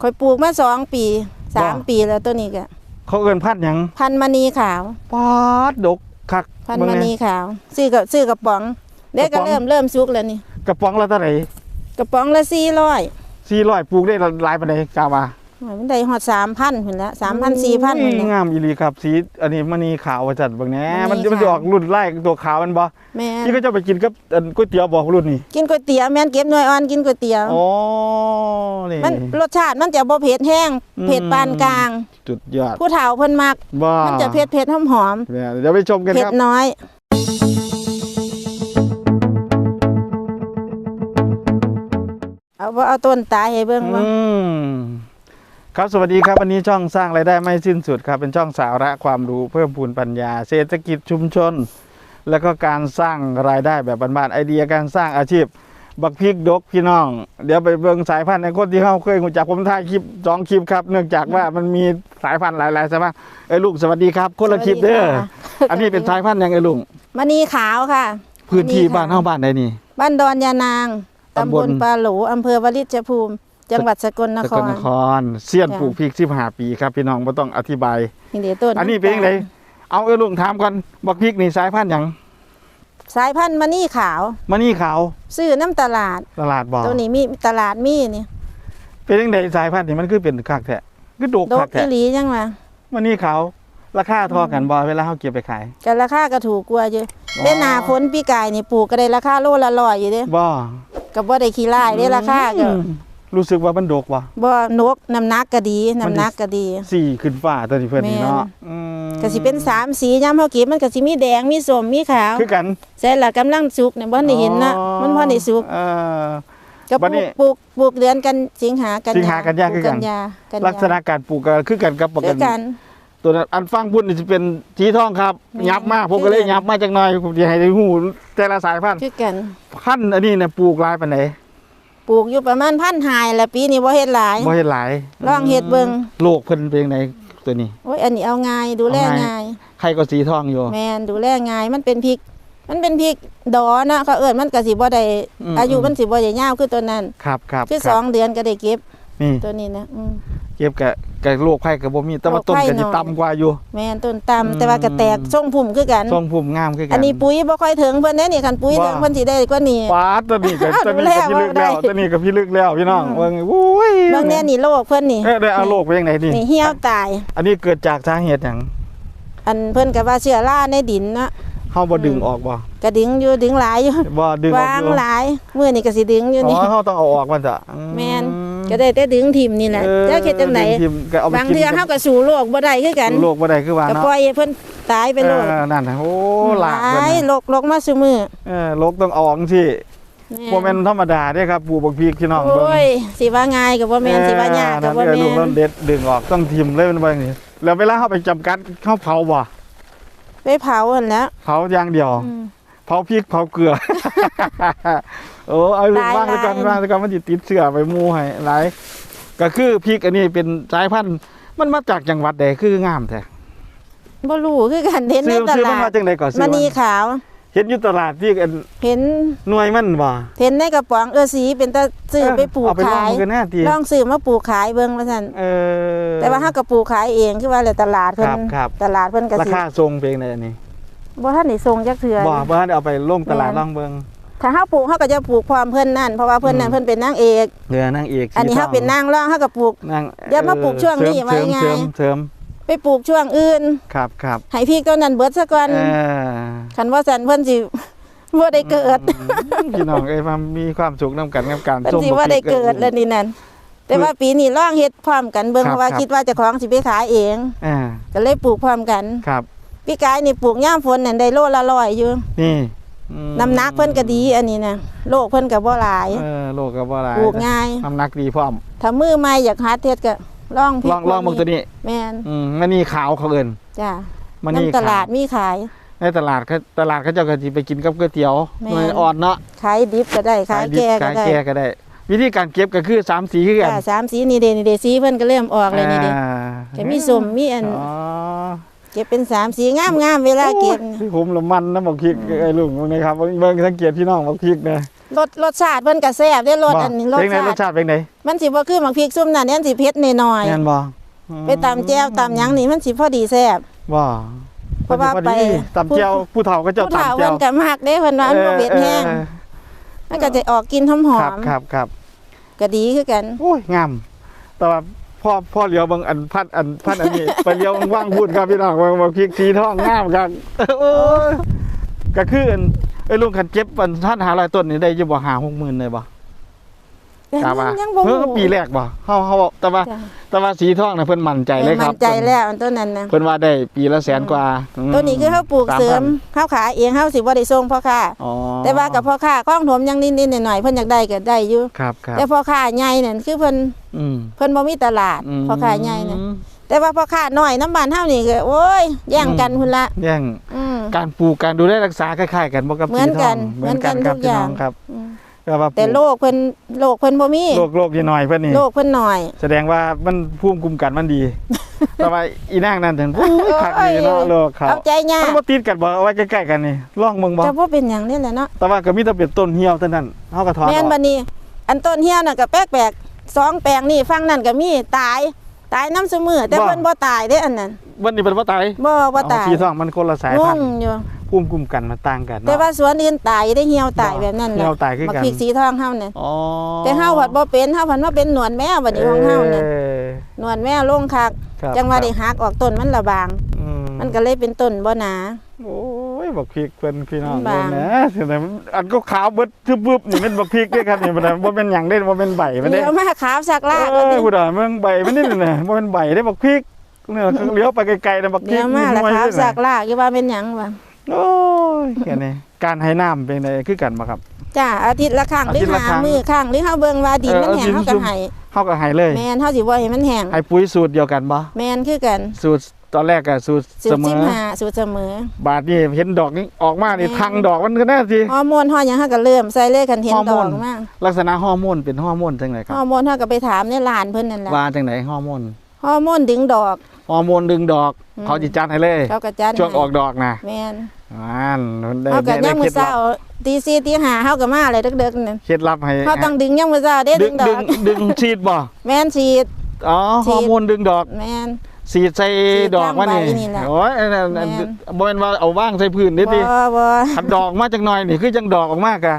คอยปลูกมาสองปีสามว่าปีแล้วตัวนี้ก็เขาเอิ้นพันธุ์หยังพันธุ์มณีขาวปอดดกคักพันธุ์เบิ่มงแหณีขาว ซื้อกับซื้อกระป๋องเด็กกระก็ป๋องเริ่มเริ่มสุกแล้วนี่กระป๋องละเท่าไหร่กระป๋องละสี่ร้อย400ปลูกได้หลายปานใดกาว่า มันได้หอดสามพันหุ่นละสามพันสี่พันอุ้หุ่ยนละ งามอีหลีครับสีอันนี้มันนี่ขาวว่าจัดเบิ่งแหน่มณีมันมันจะขาวออกรุ่นไล่ตัวขาวมันบ่แม่ที่เขาจะไปกินกับอันก๋วยเตี๋ยวบ่รุ่นนี้กินก๋วยเตี๋ยวแม่นเก็บหน่วยอ่อนกินก๋วยเตี๋ยว อ๋อนี่ มันรสชาติมันจะบ่เผ็ดแห้งอืม เผ็ดปานกลาง จุดยอดผู้เฒ่าเพิ่นมัก บ้ามันจะเผ็ดเผ็ดหอมหอมเนี่ยเดี๋ยวไปชมกันเผ็คดรับ น้อย เอาบ่เอาต้นตายให้เบิ่งว่าอืม ครับสวัสดีครับวันนี้ช่องสร้างรายได้ไม่สิ้นสุดครับเป็นช่องสาระความรู้เพิ่มพูนปัญญา เศรษฐกิจชุมชน แล้วก็การสร้างรายได้แบบบ้านๆไอเดียการสร้างอาชีพ บักพริกดกพี่น้อง เดี๋ยวไปเบิ่งสายพันธุ์ในคนที่เขาเคยรู้จักผมถ่ายคลิปสองคลิปครับ เนื่องจากว่ามันมีสายพันธุ์หลายๆสายพันธุ์ไอ้ลูกสวัสดีครับคนละคลิปเด้อสวัสดีค่ะ อันนี้เป็นสายพันธุ์ยังไอ้ลุงมณีขาวค่ะพื้นที่มณีขวบ้านเฮาบ้านใดนี่ บ้านดอนยานางตำตำบบล ลปาหลูอำเภอวลิชภูมิ จังหวัดสกลนสคกลร นครเสี้ยนจ้ะ ปลูกพริก15ปีครับพี่น้องบ่ต้องอธิบาย นี่เดี๋ยวต้นอันนี้เป็นยังไงเอาเออลุงถามก่อนบักพริกนี่สายพันธุ์หยังสายพันธุ์มณีขาวมะนี่ขาวซื้อน้ำตลาด ตลาดบ่ตัวนี้มีตลาดมีนี่เป็นยังไงสายพันธุ์นี่มันคือเป็นคักแท้คือดกดคักกแท้อีหลีจังวะมะนี่ขาวราคาเทอกันบ่เวลาเฮาเก็บไปขาย กันราคาก็ถูกกว่าอยู่อ๋อ ได้หนาฝนปีกายนี่ปลูกก็ได้ราคาโลละร้อยอยู่เด้บ่ก็บ่ได้ขี้ร้ายได้ราคาก็อืม รู้สึกว่ามันดกบ่บ่นกน้ำหนักก็ดีน้ำหนักก็ดีสีขึ้นฟ้าตัวนี้เพิ่นนี่แม่นเนาะอืมก็สิเป็นสามสียามเฮาเก็บมันก็สิมีแดงมีส้มมีขาวคือกันเสร็จแล้วกำลังสุกเนี่ยบ่ได้เห็นนะอ๋อมันบ่ได้สุกเออก็ปบัดลูนี้กปลูกปลูกเดือนกันสิงหากันสิงหากันยาปคืลูอกันกันยากันลักษณะการปลูกก็คือกันกับปกคือติกัน ตัวนั้นอันฟังพุ่นนี่จะเป็นสีทองครับแม่นยับมากผมก็เลยคือกันยับมาจักหน่อยผมจะให้ได้หูแต่ละสายพันธุ์คือกันพันธุ์อันนี้เนี่ยปลูกหลายปานใด ปลูกอยู่ประมาณพันหายละปีนี้บ่เฮ็ดหลายบ่เฮ็ดหลายลองเฮ็ดเบิ่งโลกเพิ่นเป็นจังไดตัวนี้โอ้ยอันนี้เอาง่ายดูแลเอาง่ายง่ายใครก็สีทองอยู่แม่นดูแลง่ายมันเป็นพริก มันเป็นพริกดอนะเขาเอิ้นมันก็สิบ่ได้อืมอายุมันสิบ่ได้ยาวคือตัวนั้นครับครับคือคสรัอบงเดือนก็ได้เก็บนี่ตัวนี้นะอืม เก็บกับกับโรคไข้กับบ่มีแต่ว่าต้นโรคไข้ก็สิน้อยต่ำกว่าอยู่ แม่นต้นต่ำอืมแต่ว่าก็แตกทรงพุ่มคือกันทรงภูมิงามคือกัน อันนี้ปุ๋ยบ่ค่อยถึงเพิ่นเด้นี่คันปุ๋ยถึงว่าเพิ่นสิได้กว่านี้ปาดตัวนี้ก็อ้าวตัวนี้ดูแลก็พี่ลึกว่าได้แล้วตัวนี้ก็พี่ลึกแล้วพี่น้องเบิ่งโอ้ยเบิ่งแน่นี่โรคเพิ่นนี่เอ้ยได้เอาโรคไปจังไดนี่นี่เหี่ยวตาย อันนี้เกิดจากสาเหตุหยังอันเพิ่นก็ว่าเชื้อราในดินเนาะเฮาบ่ดึงออกบ่ก็ดึงอยู่ดึงหลายอยู่บ่ดึงออกวางอยู่หลายมื้อนี้ก็สิดึงอยู่อ๋นี่อเขาต้องเอาออกมันจ้ะอืแม่น ก็ได้แต่ดึงทิ่มนี่แหละเออจะเฮ็ดจังไดดึทิ่มก็เอาไปบางกินเทื่อเฮาก็สู้โรคบ่ได้คือกันโรคบ่ได้คือว่าก็เนาะปล่อยให้เพิ่นตายไปโลดเออนั่นน่ะโอ้หลากหเพิ่นลายน่ะโรคโรคมาซุมื้อเออโรคต้องเอาออกจังซี่บ่แม่นธรรมดาเด้ครับปลูกบักพริกพี่น้องเบิ่งโอ้ยสิว่าง่ายก็บ่แม่นสิว่ายากก็บ่เออแม่ลูกเรานเด็ดดึงออกต้องทิ่มเลยมันว่าอย่างนี้แล้วเวลาเฮาไปจำกัดเฮาเผาบ่ไปเผาหั่นแหล้วเผาอย่างเดียวอืมเผาพริกเผาเกลือ โอ้เอาลูกหลายว่างไปก่อนหลายว่างไปก่อนมันสิติดเชื้อไปหมู่ให้หลายก็คือพริกอันนี้เป็นสายพันธุ์มันมาจากจังหวัดใดคืองามแท้บ่รู้คือกันเห็นในซื้อตซื้อมันลามาดจังไดก่อนซื้มอณีมันขาว เห็นอยู่ตลาดที่อันเห็นหน่วยมันบ่เห็นในกระป๋องเออสีเป็นตาซื้อไปปลูกเอาไปลอขางยกันแน่ทีลองซื้อมาปลูกขายเบิ่งว่าซั่นเออแต่ว่าเฮาก็ปลูกขายเองคือว่าแหละตลาดเพิ่ครันบครับตลาดเพิ่นก็ราสิคาทรงเพลงใดอันนี้บ่ทันได้ส่งจักเทื่อบ่บ่ทันได้เอาไปลงตลาดแม่นลองเบิ่ง ถ้าเฮาปลูกเฮาก็จะปลูกพร้อมเพิ่นนั่นเพราะว่าเพิ่นนั่นอืมเพิ่นเป็นนางเอกเรือนางเอกอันนี้สีทเฮาเป็นนางรองเฮาก็ปลูกนางเดี๋ยวมาปลูกช่วงนี้เสริมไว้ไงเสริมเสริมไปปลูกช่วงอื่นครับครับให้พี่ต้นนั้นเบิดซะก่อนเออคันว่าซั่นเพิ่นสิบ่ได้เกิดอืมพี่น้องเอ้ยมามีความสุขนํกันกับการเพิ่นส้มสิว่าได้เกิดแล้วนี่นั่นแต่ว่าปีนี้ลองเฮ็ดพร้อมกันเบิ่งครับเพราะว่าครับคิดว่าเจ้าของสิไปขายเองอ่าก็เลยปลูกพร้อมกันครับ พี่กายนี่ปลูกย่ามฝนนั่นได้โลละร้อยอยู่นี่อืม น้ำหนักเพิ่นก็ดีอันนี้นะโลกเพิ่นก็บ่หลายเออโลกก็บ่หลายปลูกง่ายน้ำหนักดีพร้อมถ้ามือใหม่อยากหาเทศก็ลองลองลองเบิ่งตัวนี้แม่นอืมมันนี่ขาวเขาเอิ้นจ้ะมันนี่น้ำตลาดขวมีขายในตลาดเขาตลาดเขาเจ้าก็สิไปกินกับก๋วยเตี๋ยวแม่นหน่วยอ่อนเนาะขายดิบก็ได้ขายดิบแก่ก็ขายได้แก่ก็ได้ วิธีการเก็บก็คือสามสีคือกันจ้ะสามสีนี่เด้นี่เด้สีเพิ่นก็เริ่มออกเลยนี่เด้อ่าก็มีส้มมีอันอ๋อเก็บเป็นสามสีงามๆเวลาเก็บโอ้ยผมละมันนะบอกพริกไอ้ลุงมึงนะครับเบิ่งสังเกตพี่น้องบอกพริกนะรสรสชาติเพิ่นก็แซ่บได้รสบ่อันนี้รสเป็นไงรสชาติชาติเป็นไงมันสิบ่คือหมักพริกซุ่มนั่นเนี่ยมันสิเผ็ดหน่อยแม่นบ่ๆไปตำแจ่วตำหยังนี่มันสิพอดีแซ่บบ่เพราะว่าพอดีไปตำเจียวผู้เฒ่าก็เจ้าผู้เฒ่าตำเจีเพิ่ยนวก็มักเด้เพิ่นว่ามันบ่เผ็ดแห้งเออมันก็จะออกกลินหอครับมครับครับๆก็ดีคือกันโอ้ยงามแต่ว่า พ่อพ่อเลี้ยวบางอันพัดอันพัดอันนี้ ไปเลี้ยวว่างพูดครับพี่น้องว่าว่าพริกสีทองงามครับโอ้ยก็คืออันไอ้ลุงขันเก็บอันท่านหาลายต้นนี่ได้อยู่บ่หาหกหมื่นเลยบ่ แต่กาว่ายังบ่เมื่อรู้ปีแรกบ่เฮาเฮาแต่ว่าจ้ะแต่ว่าสีทองน่ะเพิ่นมั่นใจเลยครับมั่นใจแล้วอันต้นนั้นนะเพิ่นว่าได้ปีละแสนกว่าอืมตัวนี้คือเขาปลูกเสริม3,000เขาขายเองเขาสิบ่ได้ส่งพ่อค้าอ๋อแต่ว่ากับพ่อค้าคล้องถมยังนิดๆหน่อยๆเพิ่นอยากได้ก็ได้อยู่ครับครับแต่พ่อค้าใหญ่นั่นคือเพิ่นอืมเพิ่นบ่มีตลาดมพ่อค้าใหญ่นั่นแต่ว่าพ่อค้าน้อยน้ำบ้านเฮานี่ก็โอ้ยแย่งกันพุ่นละแย่งอืมการปลูกการดูแลรักษาคล้ายๆกันบ่กับเหมือนกันสีทงเหมือนกันเหมือนกันครับทุกพี่อย่าน้งองครับ อืมแต่ว่าแต่โรคเพิ่นโรคเพิ่นบ่มีโรคโรคนิดหน่อยเพิ่นนี่โรคเพิ่นน้อย แสดงว่ามันภูมิคุ้มกันมันดีแต่ว่าอีนางนั่นถึงโอ้ยคักดีเนาะโลกเขาเอาใจยามันกบ่ติดกันบ่เอาไว้ใกล้ๆกันนี่ลองเบิ่งบ่จะบ่เป็นหยังนี่แหละเนาะแต่ว่าก็มีแต่เป็นต้นเหี่ยวเท่านั้นเฮาก็ถอนอแม่นอกบัดนี้ อันต้นเฮียน่ะก็แปลกๆสองแปลงนี่ฝั่งนั้นก็มีตายตายน้ำซุมือแต่เพิ่นบ่ตายเด้อันนั้นวันนี้เป็นบ่ตายบ่บ่ตายเอสีทองมันคนละสายงพันงธุ์อยู่ ภูมิคุ้มกันมันต่างกันแต่เนาะ ว่าสวนอื่นตายได้เหี่ยวตายบ่แบบนั้นเหี่ยวตายคือกัน บักพริกสีทองเฮาเนี่ยอ๋อแต่เฮาผัดบ่เป็นเฮาผัดว่าเป็นหนวดแมวบัดนี้ของเฮาเนี่ยออหนวดแมวลงคัก ครับจังว่าครับได้หักออกต้นมันละบาง อืมันก็เลยเป็นต้นบ่หนา โอ้ยบักพริกเพิ่นพี่น้องบางเบิ่งนะเห็นไหมอันก็ขาวเบิดทึบๆนี่มันบักพริกเด้อครับนี่บ่ได้บ่เป็นหยังเด้บ่เป็นใบมันเดี๋เด้ยวมาขาวสักลากเอบัดอนี้ผู้ใดเมืองใบมันนี่น่ะบ่เป็นใบได้บักพริกเนี่ยเลี้ยวไปไกลๆนะบักพริเดี๋กยวมาละหน่วยขาวเด้อสัน่ะกลากอย่าว่าเป็นหยังวะ โอ้ยแค่นี้การให้น้ำเป็นไงคือกันบ่ครับ จ้าอาทิตย์ละครั้งหรืออาทิตย์ละหาครั้งมือครั้งหรือเฮาเบิ่งว่าดินมันเออแห้งเอาดินเฮาก็ซุ่มให้เฮาก็ให้เลย แม่นเฮาสิบ่ให้มันแห้งให้ปุ๋ยสูตรเดียวกันบ่แม่นคือกันสูตรตอนแรกก็สูตรสูเสตรมอ15สูตรเสมอ บาทนี่เห็นดอกนี้ออกมานี่แม่ ทางดอกมันก็แน่สิ ฮอร์โมนฮอหยังเฮาก็เริ่มใส่เลยคันเห็นฮอร์ดโมอน กมาลักษณะฮอร์โมนเป็นฮอร์โมนจังไดคฮรัอบร์โมนเฮาก็ไปถามในร้านเพิ่นนั่นล่ะว่าจังไดฮอร์โมนฮอร์โมนดึงดอก ฮอร์โมนดึงดอก อืม เขาจิจัดให้เลย เขาก็จัดช่วงให้ออกดอกนะ แม่น อ่านได้เฮาก็ได้ยามมื้เคล็อดเช้าลับตี4ตี5เฮาก็มาเลยดึกๆนั่นเคล็ดลับให้เฮาต้องดึงยามมื้อเช้าเด้ดึดึงงดอดึกงดึงฉีดบ่แม่นฉีดอ๋อฉีฮดอร์โมนดึงดอกแม่นฉีดใส่ฉีดดอกมันนี่ทางใบนี่แหละโอ้ยอันนั้นอันแม่นบ่แม่นว่าเอาว่างใส่พื้นนิดบ่ดิบ่คันดอกมาจักหน่อยนี่คือจังดอกออกมากะ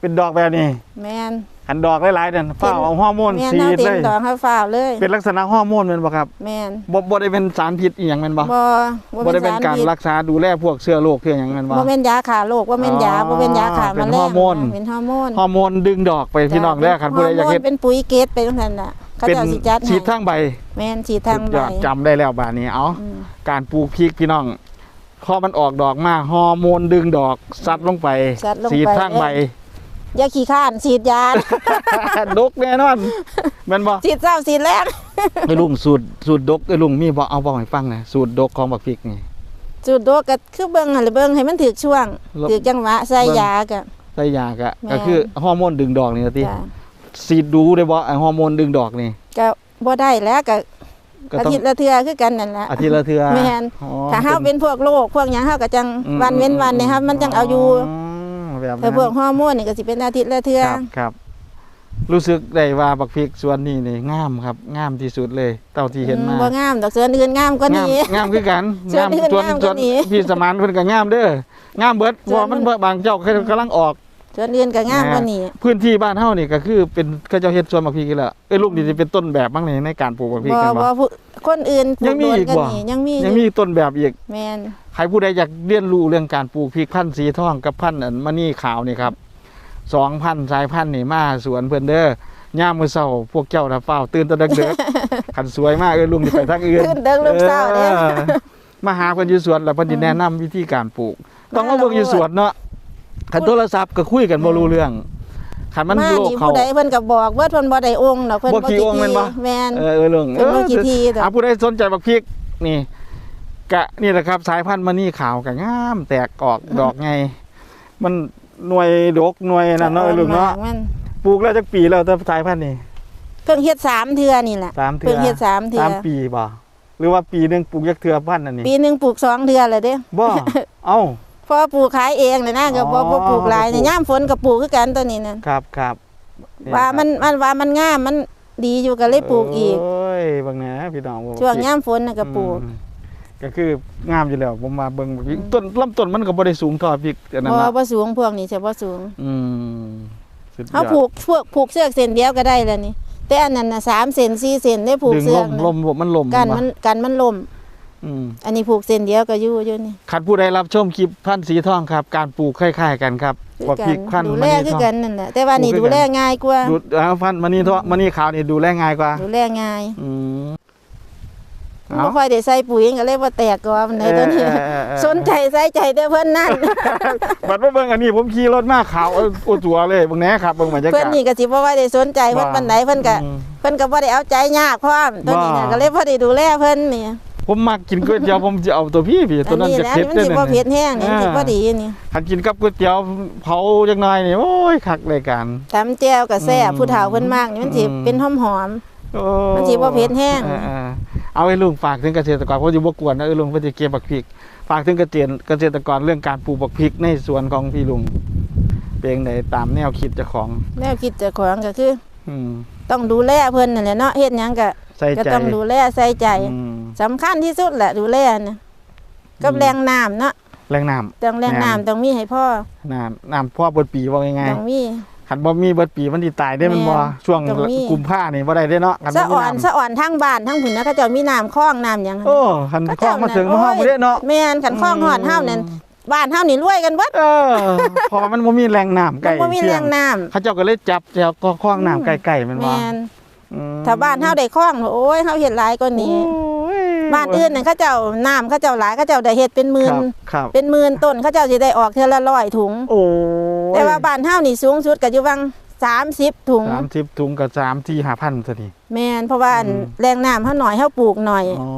เป็นดอกแบบนี้แม่น คันดอกหลายๆนั่นฝ้าเอาฮอร์โมนแม่นฉีเฮาดเต็เลมย ดอกเฮาฟ้าวเลยเป็นลักษณะฮอร์โมนแม่นบ่ครับแม่นบ่บ่ได้เป็นสารพิษอีหยังแม่นบ่บ่บ่ได้เป็นสการพิษรักษาดูแลพวกเชื้อโรคเชื้อหยังแม่นบ่ บ่แม่นยาฆ่าโรคบ่แม่นยาอ๋อบ่แม่นยาฆ่าเป็นแมลงฮอร์โมน เป็นฮอร์โมนฮอร์โมนดึงดอกไปพี่น้องเด้อคันผู้ใดอยากเฮ็ดฮร์โมนเป็นปุ๋ยเกตเป็นจังซั่นน่ะเขาเป็นเจ้าสิจัดให้ฉีดทางใบแม่นฉีดทางสุดใบยอดจำได้แล้วบาดนี้เอาอืมการปลูกพริกพี่น้องพอมันออกดอกมาฮอร์โมนดึงดอกซัดลงไปสัดลงฉีดไปทางใบอ ย่าขี้ข้านฉีดยา ดกแน่นอนแม่นบ่ฉีดเช้าฉีดแลงไอ้ลุงสูตรสูตรดกไอ้ลุงมีบ่เอาบ่ให้ฟังหนะสูตรดกของบักพริกนี่จุดโดก็คือเบิ่งหั่นแหละเบิ่งให้มันถึกช่วงแล้วถึกจังหวะใส่ยาก็ใส่ยากะแม่นก็คือฮอร์โมนดึงดอกนี่ติจ้ะสีดดูได้บ่ไอ้ฮอร์โมนดึงดอกนี่ก็บ่ได้แล้วก็ก็อาต้องทิตย์ละเทื่อคือกันนั่นแหละอาทิตย์ละเทื่อแม่นอ๋อถ้าเฮาเป็นพวกโรคพวกหยังเฮาก็จังอืมวันเว้นวันนี่ครับมันจังเอาอยู่ม แบบแต่นั้นพวกฮอร์โมนนี่ก็สิเป็นอาทิตย์ละเทื่อครับครับ รู้สึกได้ว่าบักพริกสวนนี้นี่งามครับงามที่สุดเลยเท่าที่เห็นมาอืบ่งามดอกเสืออื่นงามกว่านี้ งามคือกันส่วนอื่นส่วนงามกส่วว่านนี้พี่สมานเพิ่นก็งามเด้องามเบิดเพส่วนราะมันบางเจ้าเขากำลังออก ส่วนอื่นก็งามกว่านี้พื้นที่บ้านเฮานี่ก็คือเป็นเขาเจ้าเฮ็ดสวนบักพริกกันแล้วเอ้ยลูกนี่สิเป็นต้นแบบบ้างนี่ในการปลูกบักพริกบ่กันบ่บ่ผู้คนอื่นปลูยังมีโดนอีกกันบ่นี่ยังมียังมีต้นแบบอีกแม่นใครผู้ใดอยากเรียนรู้เรื่องการปลูกพริกพันธุ์สีทองกับพันธุ์อันมะนี่ขาวนี่ครับสองพันธุ์สายพันธุ์นี่มาสวนเพิ่นเด้อย่ามมื้อเช้าพวกเจ้าน่ะเฝ้าวตื่นแตะดึกๆคันสวยมากเอ้ยลุงสิไปทางอื่นขึ้นเดิงลูกเศร้าเด้ออมาหาเพิ่นอยู่สวนแล้วเพิ่นสิแนะนำวิธีการปลูก ต้องมาเบิ่งอยู่สวนเนาะ คันโทรศัพท์ก็คุยกันบ่รู้เรื่องคันมันมาโลกนี่เขาผู้ใดเพิ่นก็บอกเบิดเพิ่นบ่ได้องค์ดอกเพิ่นบ่กี่องค์แม่นบ่แม่นเออเออเรื่องเพิ่นบ่กี่ทีดอกอะผู้ใดสนใจบักพริกนี่กะนี่แหละครับ สายพันธุ์มันนี่ขาวกะงาม แตกออกดอกไง มันหน่วยดกหน่วยนั่นเนาะไอ้ลุงเนาะมันปลูกแล้วจักปีแล้วแต่สายพันธุ์นี่เพิ่งเฮ็ดสามเทื่อนี่แหละสามเทื่เพิ่องเฮ็ดสามเทื่อสามปีบ่หรือว่าปีหนึงปลูกจักเทื่อพันธุ์อันนี้ปีหนึงปลูกสองเทื่อเลยเด้บ่เอ้า พอปลูกขายเองเลยนะก็บ่อ๋อบ่ปลูกหลายปลูนี่กยามฝนก็ปลูกคือกันตัวนี้นั่นครับครับว่ามันมันว่ามันงามมันดีอยู่ก็เลยปลูกอีกโอ้ยบางแหนพี่น้องผมช่วงยามฝนน่ะก็ปลูกอืมก็คืองามอยู่แล้วผมมาเบิ่งพริกต้นลำต้นมันก็บ่ได้สูงเท่าพริกอันนั้นบ่นะบ่สูงพวกนี้จะบ่สูง อืมสุดยอดเฮาผูกพวกผูกเสือกเส้นเดียวก็ได้แล้วนี่แต่อันนั้นน่ะ3เส้น4เส้นได้ผูกดึงเสืลอกมน่ะลมมันลมกันบ่มันกันมันล่ม อืมอันนี้ผูกเส้นเดียวก็อยู่อยู่นี่คันผู้ใดรับชมคลิปพันธุ์สีทองครับ การปลูกคล้ายๆกันครับคือว่ากัพรินกพันธุ์ดูมแลณีคืทอองกันนั่นแหละแต่ว่านี่ปลูกคือดูแลง่ายกว่าดูเอาพันธุ์มณีทองมณีขาวนี่ดูแลง่ายกว่า ดูแลง่ายอืมมันบ่ค่อยได้ใส่ปุ๋ยก็เลยบ่แตกกว่ามันได้ตัวนี้เออเออเออสนใจใส่ใจแต่เพิ่นนั่นบัดมาเบิ่งอันนี้ผมขี่รถมาขาวเออโอ้ตัวเลยเบิ่งแหน่ครับเบิ่งบรรยากาศเพิ่นนี่ก็สิบ่ว่าได้สนใจเพิ่นว่าปานใดเพิ่นก็อืมเพิ่นก็บ่ได้เอาใจยากพร้อมตัวนี้น่ะว่าก็เลยบ่ได้ดูแลเพิ่นนี่ ผมมักกินก๋วยเตี๋ยวผมจะเอาตัวพี่พี่ตัวนั้นอัจะแหละเผ็ดมันเด้สิอบ่เผ็ดนี่แห้งนี่มันสิบ่ดีนี่ถ้ากินกับก๋วยเตี๋ยวเผาจังหน่อยนี่โอ้ยคักเลยกันตำแจ่วก็แซ่บอืมผู้เฒ่าเพิ่นมากนี่มันสิอืมเป็นหอมโอ้มันสิบ่เผ็ดแห้งเออเออเอาให้ลุงฝากถึงเกษตรกรเพราะอยู่บ่กวนนะเออลุงเพิ่นจะเก็บบักพริก ฝากถึงเกษตรเกษตรกรเรื่องการปลูกบักพริกในสวนของพี่ลุงเป็นจั่งใดตามแนวคิดเจ้าของๆแนวคิดเจ้าของก็คือ อืมต้องดูแลเพิ่นนั่นแหละเนาะเฮ็ดหยังก็ ใส่ก็ใจต้องดูแลใส่ใจอืม สำคัญที่สุดแหละดูแลนะกับอืม แรงน้ำเนาะแรงน้ำ ต้องแรงแม่นน้ำต้องมีให้พ่อน้ำน้ำพ่อเบิดปีว่ายังไงต้องมีคันบ่มีเบิดปีมันสิตายได้มันบ่แม่นช่วงต้องมี กุมภานี่บ่ได้เด้เนาะคันสะบ่มีอ่อนน้ำสะอ่อนทั้งบ้านทั้งผุนนะเขาเจ้ามีน้ำคลองน้ำหยังโอ้คันคล้องมาถึงมาห้องบ่ได้เนาะ แม่นขันคลองหอดเฮานั่นบ้านเฮานี่รวยกันเบิดเออเพอมันบ่มีแรงน้ำมัใกล้นบ่มีแรงน้ำเขาเจ้าก็เลยจับแถวก็คล้องน้ำใกล้ๆมันบ่ แม่นอืม ถ้าบ้านเฮาได้คลองโอ้ยเฮาเฮ็ดหลายกว่านี้โอ้ยบ้านอื่นนั่นเขาเจ้าน้ำเขาเจ้าหลายเขาเจ้าได้เฮ็ดเป็นหมื่คนรับครับเป็นหมื่นต้นเขาเจ้าสิได้ออกเทื่อละร้อยถุงโอ้ยแต่ว่าบ้านเฮานี่สูงสุดก็อยู่วัง30ถุงสามสิบถุงกับสามที่ห้าพันซะทีแม่นเพราะว่าอันอืมแรงน้ำเฮาหน่อยเฮาปลูกหน่อยอ๋อ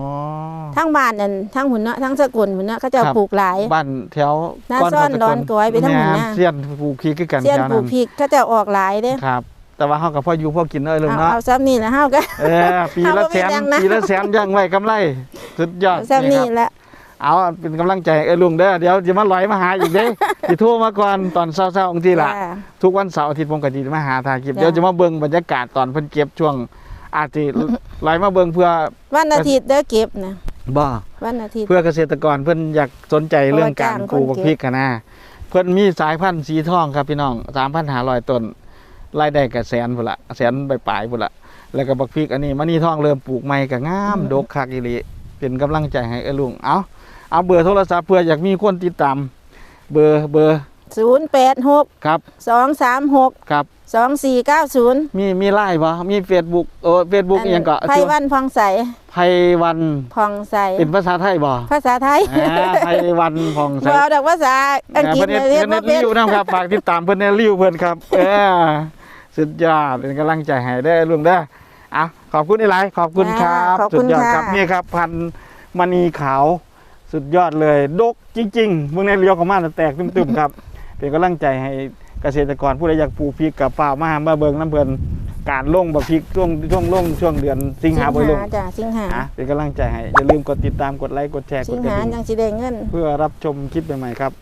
ทั้งบ้านนั่นทั้งหุ่นเนาะทั้งสกุลหุ่นเนาะเขาเจะครับปลูกหลายบ้านแถวหน้าซ่อนดอนก้อยไปทั้งหมดนะแเสี้ยนปลูกพริกคือกันเสี้ยนแถวปลูนั้กนพริกเขาเจะออกหลายเด้ครับ แต่ว่าเฮากับพ่ออยู่พ่อกินเอ้ยลุงเอาเนาะเอาซ้ำนี่แหละเฮาก็เออปีละแสนเอาบ่มีแรงนะปีละแสนยังไว้กำไรสุดยอดซ้ำนี่ครับแหละเอาเป็นกำลังใจเอ้ยลุงเด้อเดี๋ยวจะมาลอยมาหาอีกเด้สิโทรมาก่อนตอนเช้าๆองทีละจ้าทุกวันเสาร์อาทิตย์ผมก็สิมาหาถ่ายคลิปจ้ะเดี๋ยวจะมาเบิ่งบรรยากาศตอนเพิ่นเก็บช่วงอาจสิลอยมาเบิ่งเพื่อวันอาทิตย์เด้อเก็บนะบ่วันอาทิตย์เพื่อเกษตรกรเพื่อนอยากสนใจเรื่องการปลูกเพราะว่าจ้างคนเก็บพริกกันนะเพื่อนมีสายพันธุ์สีทองครับพี่น้องสามพันหาลอยต้น รายได้กับแสนพุ่นละแสนใบปลายพุ่นละแล้วก็บักพริกอันนี้มันนี่ทองเริ่มปลูกใหม่ก็งามดกคักอีหลีเป็นกำลังใจให้เอ้อลุงเอาเอาเบอร์โทรศัพท์เพื่ออยากมีคนติดตามเบอร์เบอร์086ครับ236ครับ2490มีมีไลน์บ่มีเฟซบุ๊กโอ้เฟซบุ๊กอีหยังก็ไพวันพองใสไพวันพองใสเป็นภาษาไทยบ่ภาษาไทยอ่าไพวันผ่องใสบ่เอาดอกภาษาอังกฤษเพิ่นเรีเฮ็ยดนเพิ่นบ่เฮ็ดเป็นริ้วนะครับฝากติดตามเพิ่นในริ้วเพิ่นครับเออ สุดยอดเป็นกำลังใจให้ได้อลุงเด้ออะขอบคุณอีหลายขอบคุณครับขอบคุณสุดยอดครับค่ะนี่ครับ พันธุ์มณีขาวสุดยอดเลย ดกจริงๆเมืองในเลี้ยวของมันแตกตึมๆครับ เป็นกำลังใจให้เกษตรกรผู้ใดอยากปลูกพริกกับฝ้าวมามาเบิ่งน้ำเพิ่นการลงบักพริกช่วงช่วงลงช่วงเดือนสิงหาบ่ลงจ้ะสิงหาอะเป็นกำลังใจให้อย่าลืมกดติดตามกดไลค์กดแชร์กสิดงกระหาดิ่งจังสิได้เงิน เพื่อรับชมคลิปใหม่ๆครับ